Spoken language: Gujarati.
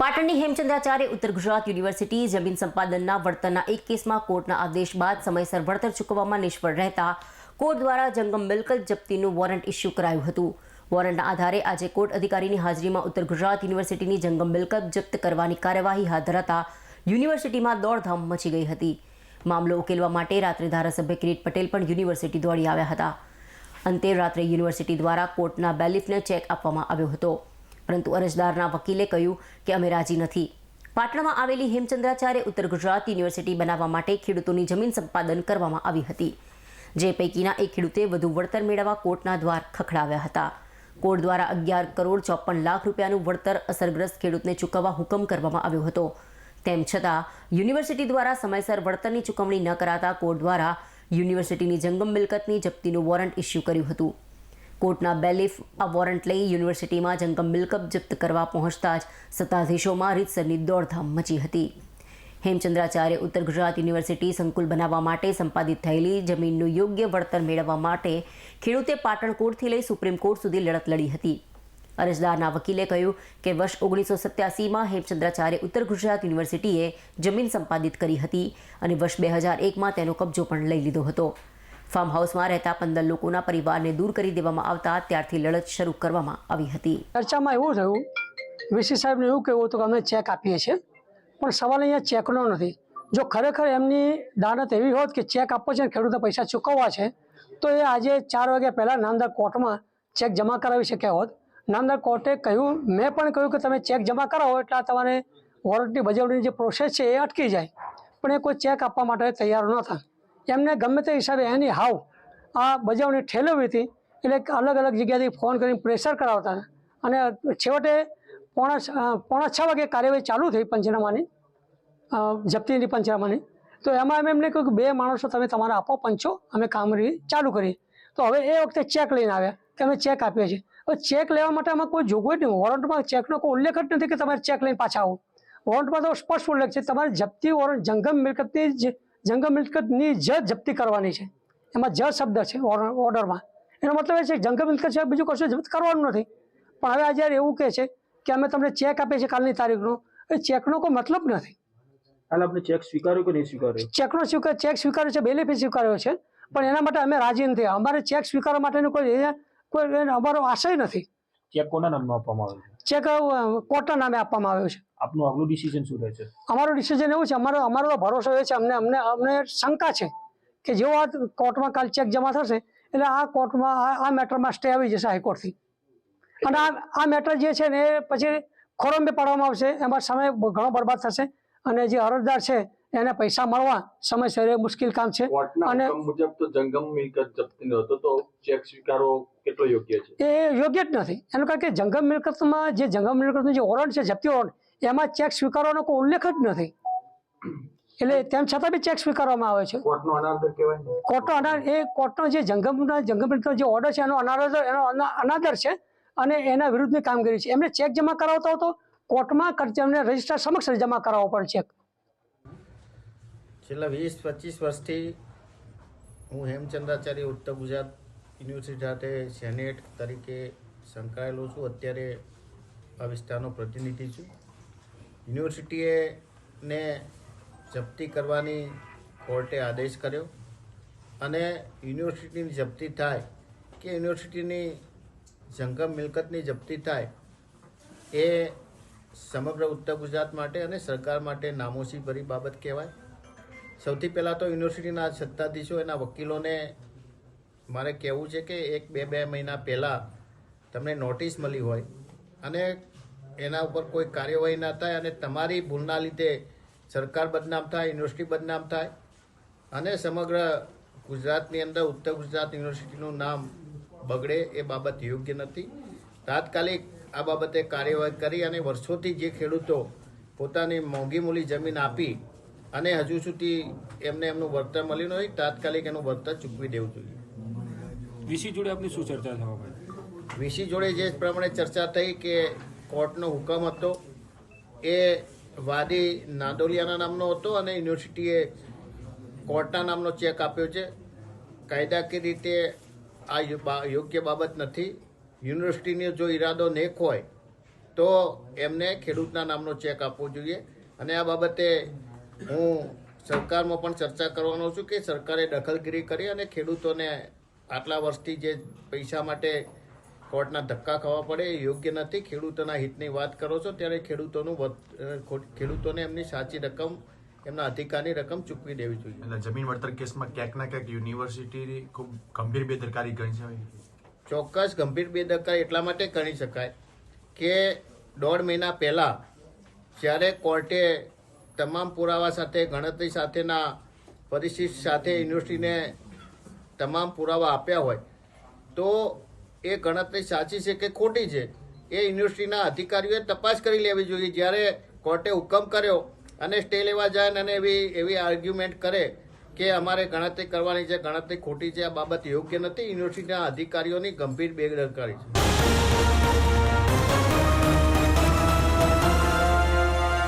પાટણની હેમચંદ્રાચાર્ય ઉત્તર ગુજરાત યુનિવર્સિટી જમીન સંપાદનના વળતરના એક કેસમાં કોર્ટના આદેશ બાદ સમયસર વળતર ચૂકવવામાં નિષ્ફળ રહેતા કોર્ટ દ્વારા જંગમ મિલકત જપ્તીનું વોરંટ ઇસ્યુ કરાયું હતું. વોરંટના આધારે આજે કોર્ટ અધિકારીની હાજરીમાં ઉત્તર ગુજરાત યુનિવર્સિટીની જંગમ મિલકત જપ્ત કરવાની કાર્યવાહી હાથ ધરાતા યુનિવર્સિટીમાં દોડધામ મચી ગઈ હતી. મામલો ઉકેલવા માટે રાત્રે ધારાસભ્ય કિરીટ પટેલ પણ યુનિવર્સિટી દોડી આવ્યા હતા. અંતે રાત્રે યુનિવર્સિટી દ્વારા કોર્ટના બેલિફને ચેક આપવામાં આવ્યો હતો. પરંતુ અરજદારના વકીલે કહ્યું કે અમે રાજી નથી. પાટણમાં આવેલી હેમચંદ્રાચાર્ય ઉત્તર ગુજરાત યુનિવર્સિટી બનાવવા માટે ખેડૂતોની જમીન સંપાદન કરવામાં આવી હતી. જે પૈકીના એક ખેડૂતે વધુ વળતર મેળવવા કોર્ટના દ્વાર ખખડાવ્યા હતા. કોર્ટ દ્વારા અગિયાર કરોડ ચોપન લાખ રૂપિયાનું વળતર અસરગ્રસ્ત ખેડૂતને ચૂકવવા હુકમ કરવામાં આવ્યો હતો. તેમ છતાં, યુનિવર્સિટી દ્વારા સમયસર વળતરની ચૂકવણી ન કરાતા કોર્ટ દ્વારા યુનિવર્સિટીની જંગમ મિલકતની જપ્તીનું વોરંટ ઇસ્યુ કર્યું હતું. કોર્ટના બેલીફ આ વોરંટ લઈ યુનિવર્સિટીમાં જંગમ મિલકત જપ્ત કરવા પહોંચતા જ સત્તાધીશોમાં રીતસરની દોડધામ મચી હતી. હેમચંદ્રાચાર્ય ઉત્તર ગુજરાત યુનિવર્સિટી સંકુલ બનાવવા માટે સંપાદિત થયેલી જમીનનું યોગ્ય વળતર મેળવવા માટે ખેડૂતે પાટણ કોર્ટથી લઈ સુપ્રીમ કોર્ટ સુધી લડત લડી હતી. અરજદારના વકીલે કહ્યું કે વર્ષ ઓગણીસો સત્યાસીમાં હેમચંદ્રાચાર્ય ઉત્તર ગુજરાત યુનિવર્સિટીએ જમીન સંપાદિત કરી હતી અને વર્ષ બે હજાર એકમાં તેનો કબજો પણ લઈ લીધો હતો. ફાર્મ હાઉસમાં રહેતા પંદર લોકોના પરિવારને દૂર કરી દેવામાં આવતા ત્યારથી લડત શરૂ કરવામાં આવી હતી. ચર્ચામાં એવું થયું, વીસી સાહેબને એવું કહેવું હતું કે અમે ચેક આપીએ છીએ, પણ સવાલ અહીંયા ચેકનો નથી. જો ખરેખર એમની દાનત એવી હોત કે ચેક આપવો છે અને ખેડૂતને પૈસા ચૂકવવા છે, તો એ આજે ચાર વાગ્યા પહેલાં નામદાર કોર્ટમાં ચેક જમા કરાવી શક્યા હોત. નામદાર કોર્ટે કહ્યું, મેં પણ કહ્યું કે તમે ચેક જમા કરાવો એટલે તમારે વોરંટની બજાવણીની જે પ્રોસેસ છે એ અટકી જાય, પણ એ કોઈ ચેક આપવા માટે તૈયાર ન થાય એમને ગમે તે હિસાબે એની હાવ આ બજાવણી ઠેલવી હતી. એટલે અલગ અલગ જગ્યાથી ફોન કરીને પ્રેશર કરાવતા અને છેવટે પોણા પોણા છ વાગે કાર્યવાહી ચાલુ થઈ પંચનામાની જપ્તીની પંચનામાની. તો એમાં અમે એમને કહ્યું કે બે માણસો તમે તમારા આપો, પંચો, અમે કામગીરી ચાલુ કરી તો હવે એ વખતે ચેક લઈને આવ્યા કે અમે ચેક આપીએ છીએ. ચેક લેવા માટે આમાં કોઈ જોગવાઈ નહીં. વોરંટમાં ચેકનો કોઈ ઉલ્લેખ જ નથી કે તમારે ચેક લઈને પાછા આવો. વોરંટમાં તો સ્પષ્ટ ઉલ્લેખ છે તમારે જપ્તી વોરંટ જંગમ મિલકતની જંગમ મિલકતની જ જપ્તી કરવાની છે. એમાં જ શબ્દ છે ઓર્ડરમાં. એનો મતલબ એ છે જંગમ મિલકત છે બીજું કશું જપ્ત કરવાનું નથી. પણ હવે આજે એવું કહે છે કે અમે તમને ચેક આપીએ છીએ કાલની તારીખનો. એ ચેકનો કોઈ મતલબ નથી. હાલ આપણે ચેક સ્વીકાર્યો કે નહીં સ્વીકાર્યો? ચેકનો સ્વીકાર ચેક સ્વીકાર્યો છે બેલેફી સ્વીકાર્યો છે. પણ એના માટે અમે રાજી નથી. અમારે ચેક સ્વીકારવા માટેનો કોઈ કોઈ અમારો આશય નથી. ચેક કોના નામમાં આપવામાં આવે ચેક અ, કોર્ટના નામે આપવામાં આવ્યો છે. આપનું આગલું ડિસિઝન શું રહે છે? અમારું ડિસિઝન એવું છે અમારો અમારો ભરોસો એ છે અમને અમને અમને શંકા છે કે જેવો આ કોર્ટમાં કાલ ચેક જમા થશે એટલે આ કોર્ટમાં આ આ મેટરમાં સ્ટે આવી જશે હાઈકોર્ટથી. અને આ આ મેટર જે છે ને એ પછી ખોરંબે પાડવામાં આવશે એમાં સમય ઘણો બરબાદ થશે અને જે અરજદાર છે એને પૈસા મળવા સમયસર એ મુશ્કેલ કામ છે. અને મુજબ તો જંગમ મિલકત જપ્તીનો હતો તો ચેક સ્વીકારવો કેટલો યોગ્ય છે? એ યોગ્ય જ નથી. એનું કારણ કે જંગમ મિલકતમાં જે જંગમ મિલકતનું જે વોરંટ છે જપ્તી વોરંટ એમાં ચેક સ્વીકારવાનો કોઈ ઉલ્લેખ જ નથી. એટલે તેમ છતાં બી ચેક સ્વીકારવામાં આવે છે. કોર્ટનો અનાદર કહેવાય કોર્ટનો અનાદર એ કોર્ટનો જે જંગમના જંગમ મિલકતનો જે ઓર્ડર છે એનો અનાદર એનો અનાદર છે અને એના વિરુદ્ધની કામગીરી છે. એમને ચેક જમા કરાવતો હતો કોર્ટમાં કર- એમને રજિસ્ટ્રાર સમક્ષ જમા કરાવવો પડે ચેક. છેલ્લા વીસ, પચીસ વર્ષથી હું હેમચંદ્રાચાર્ય ઉત્તર ગુજરાત યુનિવર્સિટી સાથે સેનેટ તરીકે સંકળાયેલો છું. અત્યારે આ વિસ્તારનો પ્રતિનિધિ છું. યુનિવર્સિટીએ ને જપ્તી કરવાની કોર્ટે આદેશ કર્યો અને યુનિવર્સિટીની જપ્તી થાય કે યુનિવર્સિટીની જંગમ મિલકતની જપ્તી થાય એ સમગ્ર ઉત્તર ગુજરાત માટે અને સરકાર માટે નામોશી ભરી બાબત કહેવાય. સૌથી પહેલાં તો યુનિવર્સિટીના સત્તાધીશો, એના વકીલોને મારે કહેવું છે કે એક બે બે મહિના પહેલાં તમને નોટિસ મળી હોય અને એના ઉપર કોઈ કાર્યવાહી ના થાય અને તમારી ભૂલના લીધે સરકાર બદનામ થાય, યુનિવર્સિટી બદનામ થાય અને સમગ્ર ગુજરાતની અંદર, ઉત્તર ગુજરાત યુનિવર્સિટીનું નામ બગડે એ બાબત યોગ્ય નથી. તાત્કાલિક આ બાબતે કાર્યવાહી કરી અને વર્ષોથી જે ખેડૂતો પોતાની મોંઘી મૂલી જમીન આપી અને હજુ સુધી એમને એમનું વળતર મળ્યું નથી. તાત્કાલિક એનું વળતર ચૂકવી દેવું જોઈએ. વીસી જોડે આપની શું ચર્ચા થવા વીસી જોડે જે પ્રમાણે ચર્ચા થઈ કે કોર્ટનો હુકમ હતો એ વાદી નાદોલિયાના નામનો હતો અને યુનિવર્સિટીએ કોર્ટના નામનો ચેક આપ્યો છે. કાયદાકીય રીતે આ યોગ્ય બાબત નથી. યુનિવર્સિટીનો જો ઈરાદો નેક હોય તો એમને ખેડૂતના નામનો ચેક આપવો જોઈએ. અને આ બાબતે હું સરકારમાં પણ ચર્ચા કરવાનો છું કે સરકારે દખલગીરી કરી અને ખેડૂતોને આટલા વર્ષથી જે પૈસા માટે કોર્ટના ધક્કા ખાવા પડે એ યોગ્ય નથી. ખેડૂતોના હિતની વાત કરો છો ત્યારે ખેડૂતોનું ખેડૂતોને એમની સાચી રકમ એમના અધિકારની રકમ ચૂકવી દેવી જોઈએ. એટલે જમીન વળતર કેસમાં ક્યાંક ના ક્યાંક યુનિવર્સિટીની ખૂબ ગંભીર બેદરકારી ગણી છે ચોક્કસ ગંભીર બેદરકારી એટલા માટે ગણી શકાય કે દોઢ મહિના પહેલાં જ્યારે કોર્ટે તમામ પુરાવા સાથે, ગણતરી સાથેના પરિસ્થિતિ સાથે યુનિવર્સિટીને તમામ પુરાવા આપ્યા હોય, તો એ ગણતરી સાચી છે કે ખોટી છે? એ યુનિવર્સિટીના અધિકારીઓએ તપાસ કરી લેવી જોઈએ. જ્યારે કોર્ટે હુકમ કર્યો અને સ્ટે લેવા જાય અને એવી એવી આર્ગ્યુમેન્ટ કરે કે અમારે ગણતરી કરવાની છે, ગણતરી ખોટી છે, આ બાબત યોગ્ય નથી, યુનિવર્સિટીના અધિકારીઓની ગંભીર બેદરકારી છે.